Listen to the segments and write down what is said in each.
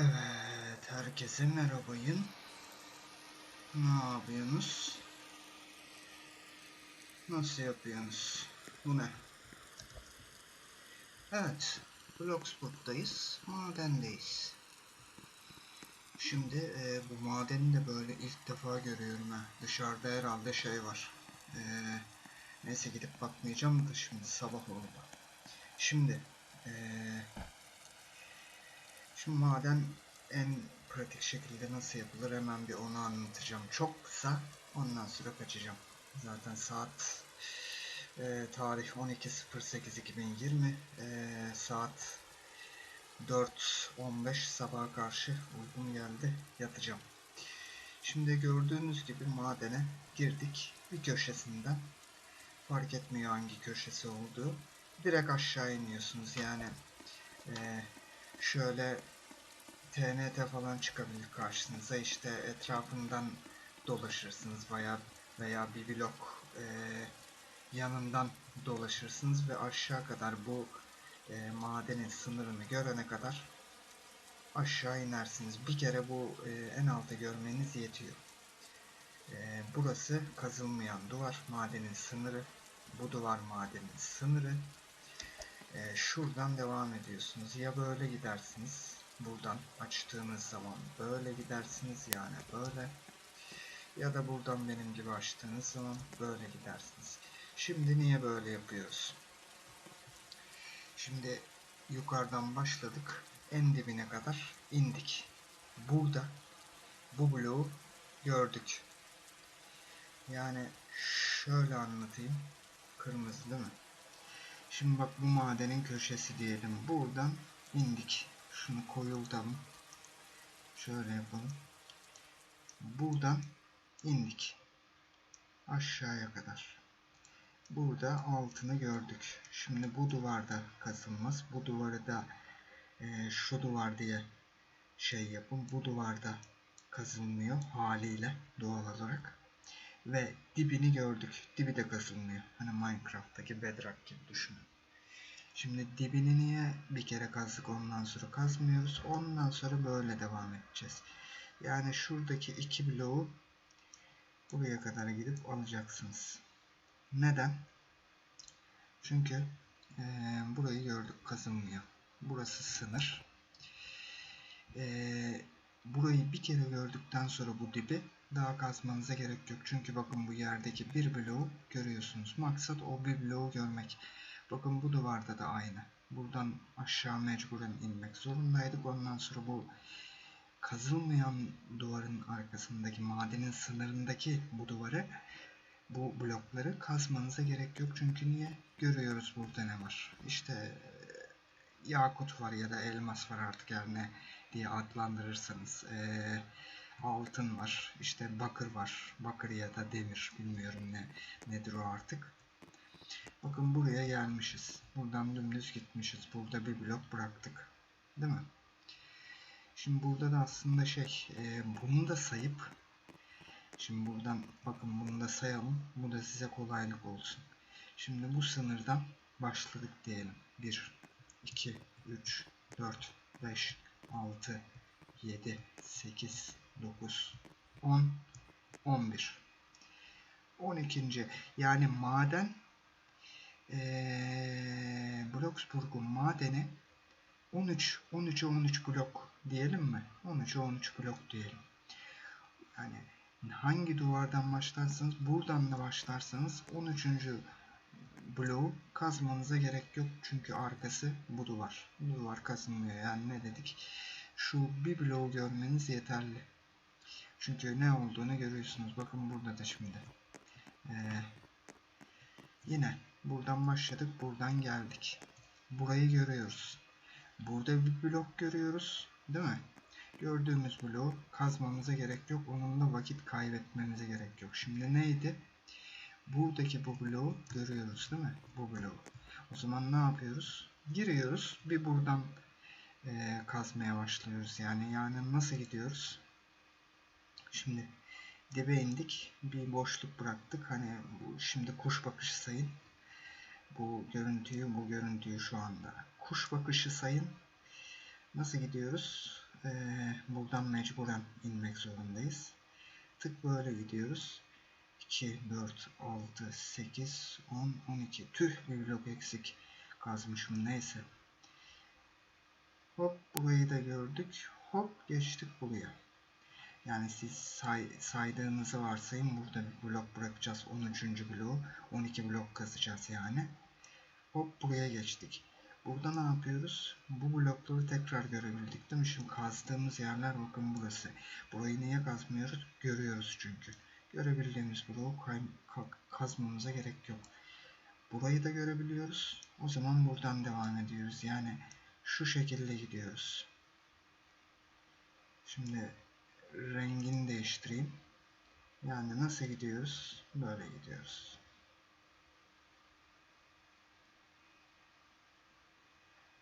Evet, herkese merhabayın. Ne yapıyorsunuz? Nasıl yapıyorsunuz? Bu ne? Evet, Bloxburg'dayız, madendeyiz. Şimdi e, bu madeni de böyle ilk defa görüyorum ha. Dışarıda herhalde şey var. E, neyse gidip bakmayacağım da şimdi sabah oldu. Şimdi e, Şimdi maden en pratik şekilde nasıl yapılır hemen bir onu anlatacağım. Çok kısa ondan sonra kaçacağım. Zaten saat e, tarih 12.08.2020 e, saat 4.15 sabaha karşı uygun geldi yatacağım. Şimdi gördüğünüz gibi madene girdik bir köşesinden fark etmiyor hangi köşesi olduğu direkt aşağı iniyorsunuz yani e, şöyle TNT falan çıkabilir karşınıza. İşte etrafından dolaşırsınız veya veya bir blok e, yanından dolaşırsınız ve aşağı kadar bu e, madenin sınırını görene kadar aşağı inersiniz. Bir kere bu e, en alta görmeniz yetiyor. E, burası kazılmayan duvar, madenin sınırı. Bu duvar madenin sınırı. E, şuradan devam ediyorsunuz. Ya böyle gidersiniz buradan açtığınız zaman böyle gidersiniz yani böyle ya da buradan benim gibi açtığınız zaman böyle gidersiniz. Şimdi niye böyle yapıyoruz? Şimdi yukarıdan başladık en dibine kadar indik. Burada bu bloğu gördük. Yani şöyle anlatayım. Kırmızı değil mi? Şimdi bak bu madenin köşesi diyelim. Buradan indik. Şunu koyultalım. Şöyle yapalım. Buradan indik. Aşağıya kadar. Burada altını gördük. Şimdi bu duvarda kazılmaz. Bu duvarı da e, şu duvar diye şey yapın. Bu duvarda kazılmıyor haliyle doğal olarak. Ve dibini gördük. Dibi de kazılmıyor. Hani Minecraft'taki bedrock gibi düşünün. Şimdi dibini niye bir kere kazdık ondan sonra kazmıyoruz. Ondan sonra böyle devam edeceğiz. Yani şuradaki iki bloğu buraya kadar gidip alacaksınız. Neden? Çünkü e, burayı gördük kazınmıyor. Burası sınır. E, bir kere gördükten sonra bu dibi daha kazmanıza gerek yok. Çünkü bakın bu yerdeki bir bloğu görüyorsunuz. Maksat o bir bloğu görmek. Bakın bu duvarda da aynı. Buradan aşağı mecburen inmek zorundaydık. Ondan sonra bu kazılmayan duvarın arkasındaki madenin sınırındaki bu duvarı bu blokları kazmanıza gerek yok. Çünkü niye? Görüyoruz burada ne var. İşte yakut var ya da elmas var artık her ne diye adlandırırsanız. Ee, altın var. işte bakır var. Bakır ya da demir bilmiyorum ne nedir o artık. Bakın buraya gelmişiz. Buradan dümdüz gitmişiz. Burada bir blok bıraktık. Değil mi? Şimdi burada da aslında şey e, bunu da sayıp şimdi buradan bakın bunu da sayalım. Bu da size kolaylık olsun. Şimdi bu sınırdan başladık diyelim. 1, 2, 3, 4, 5, 6, 7, 8, 9, 10, 11. 12. Yani maden ee, Bloxburg'un madeni 13 13'e 13 blok diyelim mi? 13'e 13 blok diyelim. Yani hangi duvardan başlarsanız buradan da başlarsanız 13. bloğu kazmanıza gerek yok. Çünkü arkası bu duvar. Duvar kazınmıyor. Yani ne dedik? Şu bir bloğu görmeniz yeterli. Çünkü ne olduğunu görüyorsunuz. Bakın burada da şimdi. Ee, yine Buradan başladık. Buradan geldik. Burayı görüyoruz. Burada bir blok görüyoruz. Değil mi? Gördüğümüz bloğu kazmamıza gerek yok. Onunla vakit kaybetmemize gerek yok. Şimdi neydi? Buradaki bu bloğu görüyoruz değil mi? Bu bloğu. O zaman ne yapıyoruz? Giriyoruz. Bir buradan e, kazmaya başlıyoruz. Yani yani nasıl gidiyoruz? Şimdi dibe indik. Bir boşluk bıraktık. Hani bu, şimdi kuş bakışı sayın bu görüntüyü bu görüntüyü şu anda. Kuş bakışı sayın. Nasıl gidiyoruz? eee, buradan mecburen inmek zorundayız. Tık böyle gidiyoruz. 2, 4, 6, 8, 10, 12. Tüh bir blok eksik kazmışım neyse. Hop burayı da gördük. Hop geçtik buraya. Yani siz say, saydığınızı varsayın burada bir blok bırakacağız. 13. bloğu 12 blok kazacağız yani. Hop buraya geçtik. Burada ne yapıyoruz? Bu blokları tekrar görebildik değil mi? Şimdi kazdığımız yerler bakın burası. Burayı niye kazmıyoruz? Görüyoruz çünkü. Görebildiğimiz bloğu kazmamıza gerek yok. Burayı da görebiliyoruz. O zaman buradan devam ediyoruz. Yani şu şekilde gidiyoruz. Şimdi rengini değiştireyim. Yani nasıl gidiyoruz? Böyle gidiyoruz.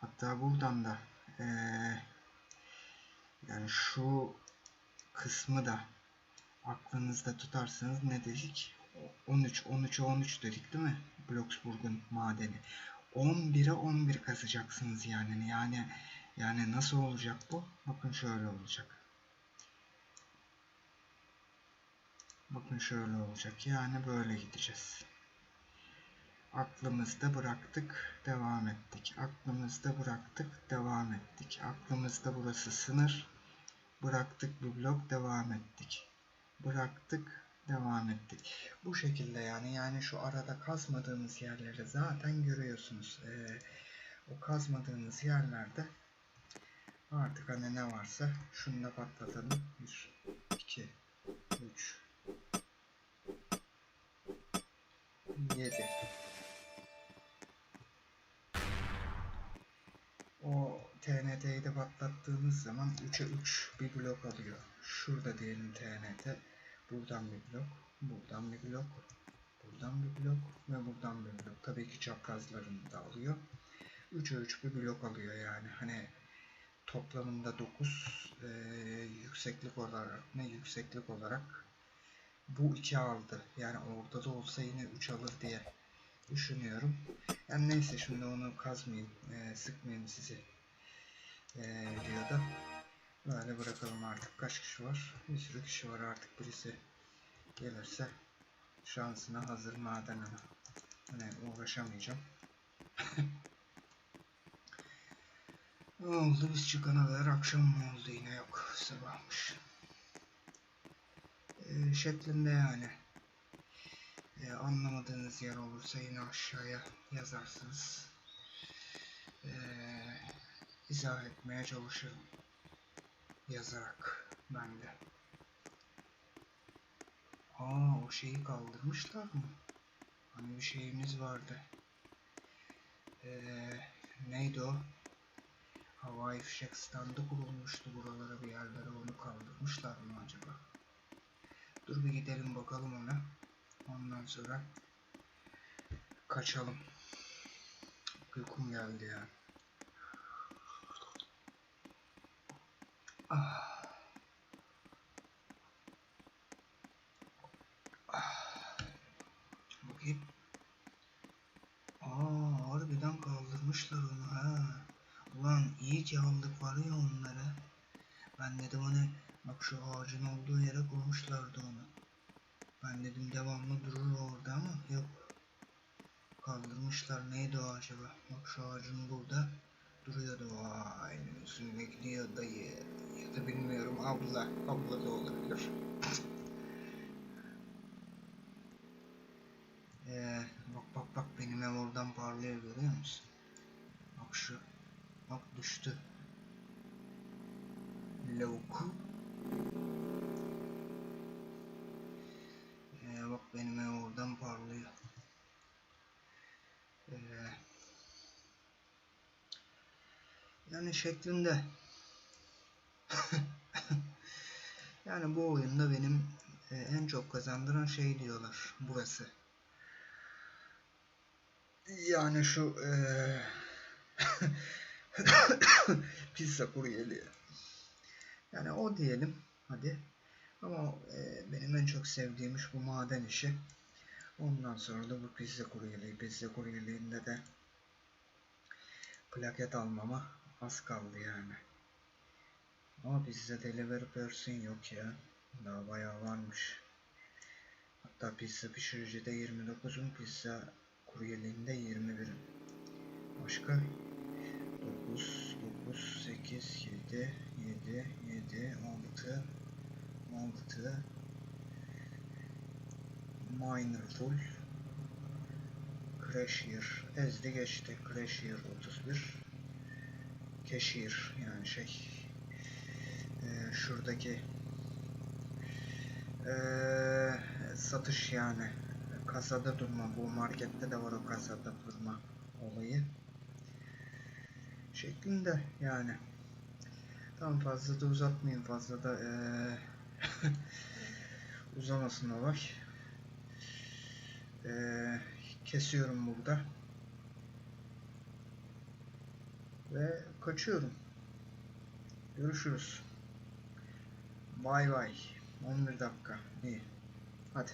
Hatta buradan da eee, yani şu kısmı da aklınızda tutarsanız ne dedik? 13, 13'e 13 dedik değil mi? Bloxburg'un madeni. 11'e 11 kazacaksınız yani. Yani yani nasıl olacak bu? Bakın şöyle olacak. Bakın şöyle olacak. Yani böyle gideceğiz. Aklımızda bıraktık, devam ettik. Aklımızda bıraktık, devam ettik. Aklımızda burası sınır. Bıraktık bir blok, devam ettik. Bıraktık, devam ettik. Bu şekilde yani yani şu arada kazmadığımız yerleri zaten görüyorsunuz. Ee, o kazmadığımız yerlerde artık hani ne varsa şunu da patlatalım. 1, 2, 3, 7. O TNT'yi de patlattığımız zaman 3'e 3 bir blok alıyor. Şurada diyelim TNT. Buradan bir blok, buradan bir blok, buradan bir blok ve buradan bir blok. Tabii ki çaprazlarını da alıyor. 3'e 3 bir blok alıyor yani. Hani toplamında 9 e, yükseklik olarak ne yükseklik olarak bu 2 aldı. Yani orada da olsa yine 3 alır diye düşünüyorum. Yani neyse şimdi onu kazmayayım, e, sıkmayayım sizi e, videoda. Böyle bırakalım artık. Kaç kişi var? Bir sürü kişi var artık. Birisi gelirse şansına hazır maden ama. Hani uğraşamayacağım. ne oldu? Biz çıkana kadar akşam mı oldu yine yok. Sabahmış. E, şeklinde yani. E, anlamadığınız yer olursa yine aşağıya yazarsınız. E, izah etmeye çalışırım. Yazarak ben de. Aa o şeyi kaldırmışlar mı? Hani bir şeyimiz vardı. Ee, neydi o? Havai fişek standı kurulmuştu buralara bir yerlere onu kaldırmışlar mı acaba? Dur bir gidelim bakalım ona. Ondan sonra kaçalım. Uykum geldi ya. Ah. Kaldırmışlar onu ha. Ulan iyi ki aldık var ya onları. Ben dedim hani bak şu ağacın olduğu yere kurmuşlardı onu. Ben dedim devamlı durur orada ama yok. Kaldırmışlar neydi o acaba? Bak şu ağacın burada duruyordu. Vay üstünde gidiyor dayı. Ya da bilmiyorum abla. Abla da olabilir. Ee, bak bak bak benim ev oradan parlıyor görüyor musun? Bak şu. Bak düştü. Lavuk. Ee, bak benim ev oradan parlıyor. Ee, yani şeklinde. yani bu oyunda benim e, en çok kazandıran şey diyorlar burası. Yani şu e, pizza kuryeliği. Yani o diyelim hadi. Ama e, benim en çok sevdiğim iş bu maden işi. Ondan sonra da bu pizza kuryeliği. Pizza kuryeliğinde de plaket almama az kaldı yani. Ama bizde delivery person yok ya. Daha bayağı varmış. Hatta pizza pişiricide 29'un pizza kuryeliğinde 21'im. Başka? 9, 9, 8, 7, 7, 7, 6, 6, Miner full. Cashier ezdi geçti. Cashier 31. Cashier yani şey eee, şuradaki eee, satış yani kasada durma bu markette de var o kasada durma olayı şeklinde yani. Tamam fazla da uzatmayayım fazla da eee, uzamasın olay Eee, kesiyorum burada. Ve kaçıyorum. Görüşürüz. Bay bay. 11 dakika. İyi